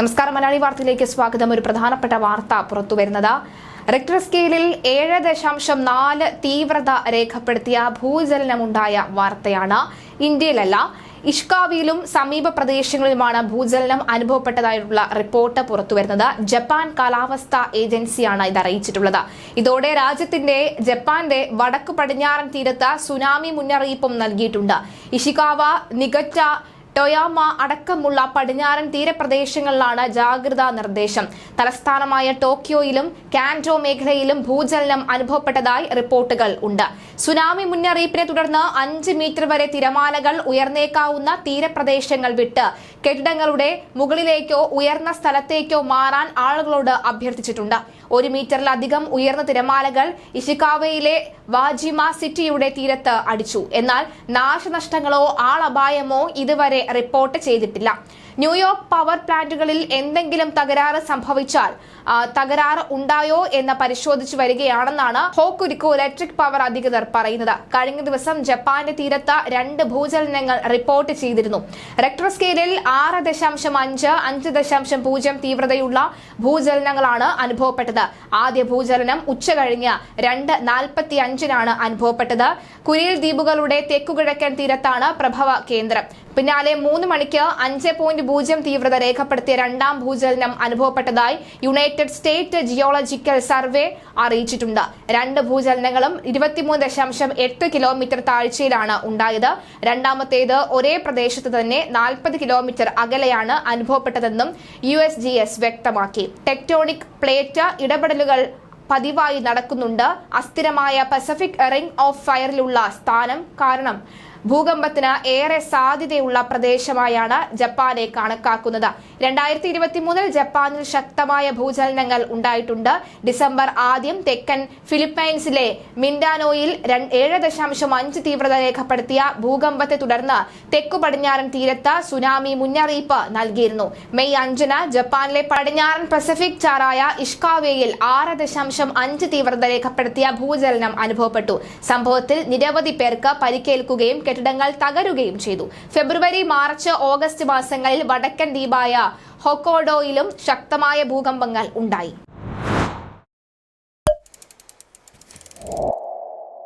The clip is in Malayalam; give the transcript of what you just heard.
നമസ്കാരം. മലയാളി വാർത്തയിലേക്ക് സ്വാഗതം. ഒരു പ്രധാനപ്പെട്ട വാർത്ത പുറത്തു വരുന്നത് റിക്ടർ സ്കെയിലിൽ ഏഴ് ദശാംശം നാല് തീവ്രത രേഖപ്പെടുത്തിയ ഭൂചലനമുണ്ടായ വാർത്തയാണ് ഇന്ത്യയിലല്ല. ഇഷ്കാവിയിലും സമീപ പ്രദേശങ്ങളിലുമാണ് ഭൂചലനം അനുഭവപ്പെട്ടതായിട്ടുള്ള റിപ്പോർട്ട് പുറത്തുവരുന്നത്. ജപ്പാൻ കാലാവസ്ഥാ ഏജൻസിയാണ് ഇത് അറിയിച്ചിട്ടുള്ളത്. ഇതോടെ രാജ്യത്തിന്റെ ജപ്പാന്റെ വടക്കു പടിഞ്ഞാറൻ തീരത്ത് സുനാമി മുന്നറിയിപ്പും നൽകിയിട്ടുണ്ട്. ഇഷികാവ നിഗറ്റ ടൊയാമ അടക്കമുള്ള പടിഞ്ഞാറൻ തീരപ്രദേശങ്ങളിലാണ് ജാഗ്രതാ നിർദ്ദേശം. തലസ്ഥാനമായ ടോക്കിയോയിലും കാൻഡോ മേഖലയിലും ഭൂചലനം അനുഭവപ്പെട്ടതായി റിപ്പോർട്ടുകൾ ഉണ്ട്. സുനാമി മുന്നറിയിപ്പിനെ തുടർന്ന് അഞ്ച് മീറ്റർ വരെ തിരമാലകൾ ഉയർന്നേക്കാവുന്ന തീരപ്രദേശങ്ങൾ വിട്ട് കെട്ടിടങ്ങളുടെ മുകളിലേക്കോ ഉയർന്ന സ്ഥലത്തേക്കോ മാറാൻ ആളുകളോട് അഭ്യർത്ഥിച്ചിട്ടുണ്ട്. ഒരു മീറ്ററിലധികം ഉയർന്ന തിരമാലകൾ ഇഷിക്കാവയിലെ വാജിമ സിറ്റിയുടെ തീരത്ത് അടിച്ചു. എന്നാൽ നാശനഷ്ടങ്ങളോ ആളപായമോ ഇതുവരെ റിപ്പോർട്ട് ചെയ്തിട്ടില്ല. ന്യൂയോർക്ക് പവർ പ്ലാന്റുകളിൽ എന്തെങ്കിലും തകരാറ് സംഭവിച്ചാൽ തകരാറ് ഉണ്ടായോ എന്ന് പരിശോധിച്ചു വരികയാണെന്നാണ് ഹോക്കുരിക്കു ഇലക്ട്രിക് പവർ അധികൃതർ പറയുന്നത്. കഴിഞ്ഞ ദിവസം ജപ്പാന്റെ തീരത്ത് രണ്ട് ഭൂചലനങ്ങൾ റിപ്പോർട്ട് ചെയ്തിരുന്നു. റെക്ടർ സ്കെയിലിൽ ആറ് ദശാംശം അഞ്ച് അഞ്ച് ദശാംശം പൂജ്യം തീവ്രതയുള്ള ഭൂചലനങ്ങളാണ് അനുഭവപ്പെട്ടത്. ആദ്യ ഭൂചലനം ഉച്ച കഴിഞ്ഞ് രണ്ട് നാൽപ്പത്തി അഞ്ചിനാണ് അനുഭവപ്പെട്ടത്. കുരിൽ ദ്വീപുകളുടെ തെക്കുകിഴക്കൻ തീരത്താണ് പ്രഭവ കേന്ദ്രം. പിന്നാലെ മൂന്ന് മണിക്ക് അഞ്ച് പോയിന്റ് പൂജ്യം തീവ്രത രേഖപ്പെടുത്തിയ രണ്ടാം ഭൂചലനം അനുഭവപ്പെട്ടതായി യുണൈറ്റഡ് സ്റ്റേറ്റ് ജിയോളജിക്കൽ സർവേ അറിയിച്ചിട്ടുണ്ട്. രണ്ട് ഭൂചലനങ്ങളും ഇരുപത്തിമൂന്ന് ദശാംശം എട്ട് കിലോമീറ്റർ താഴ്ചയിലാണ് ഉണ്ടായത്. രണ്ടാമത്തേത് ഒരേ പ്രദേശത്ത് തന്നെ നാൽപ്പത് കിലോമീറ്റർ അകലെയാണ് അനുഭവപ്പെട്ടതെന്നും യു എസ് ജി എസ് വ്യക്തമാക്കി. ടെക്ടോണിക് പ്ലേറ്റ് ഇടപെടലുകൾ പതിവായി നടക്കുന്നുണ്ട്. അസ്ഥിരമായ പസഫിക് റിംഗ് ഓഫ് ഫയറിലുള്ള സ്ഥാനം കാരണം ഭൂകമ്പത്തിന് ഏറെ സാധ്യതയുള്ള പ്രദേശമായാണ് ജപ്പാനെ കണക്കാക്കുന്നത്. രണ്ടായിരത്തി ഇരുപത്തി മൂന്നിൽ ജപ്പാനിൽ ശക്തമായ ഭൂചലനങ്ങൾ ഉണ്ടായിട്ടുണ്ട്. ഡിസംബർ ആദ്യം തെക്കൻ ഫിലിപ്പൈൻസിലെ മിൻഡാനോയിൽ ഏഴ് ദശാംശം അഞ്ച് തീവ്രത രേഖപ്പെടുത്തിയ ഭൂകമ്പത്തെ തുടർന്ന് തെക്കു പടിഞ്ഞാറൻ തീരത്ത് സുനാമി മുന്നറിയിപ്പ് നൽകിയിരുന്നു. മെയ് അഞ്ചിന് ജപ്പാനിലെ പടിഞ്ഞാറൻ പസഫിക് ചാറായ ഇഷ്കാവേയിൽ ആറ് ദശാംശം അഞ്ച് തീവ്രത രേഖപ്പെടുത്തിയ ഭൂചലനം അനുഭവപ്പെട്ടു. സംഭവത്തിൽ നിരവധി പേർക്ക് പരിക്കേൽക്കുകയും കെട്ടിടങ്ങൾ തകരുകയും ചെയ്തു. ഫെബ്രുവരി മാർച്ച് ഓഗസ്റ്റ് മാസങ്ങളിൽ വടക്കൻ ദ്വീപായ ഹൊക്കോഡോയിലും ശക്തമായ ഭൂകമ്പങ്ങൾ ഉണ്ടായി.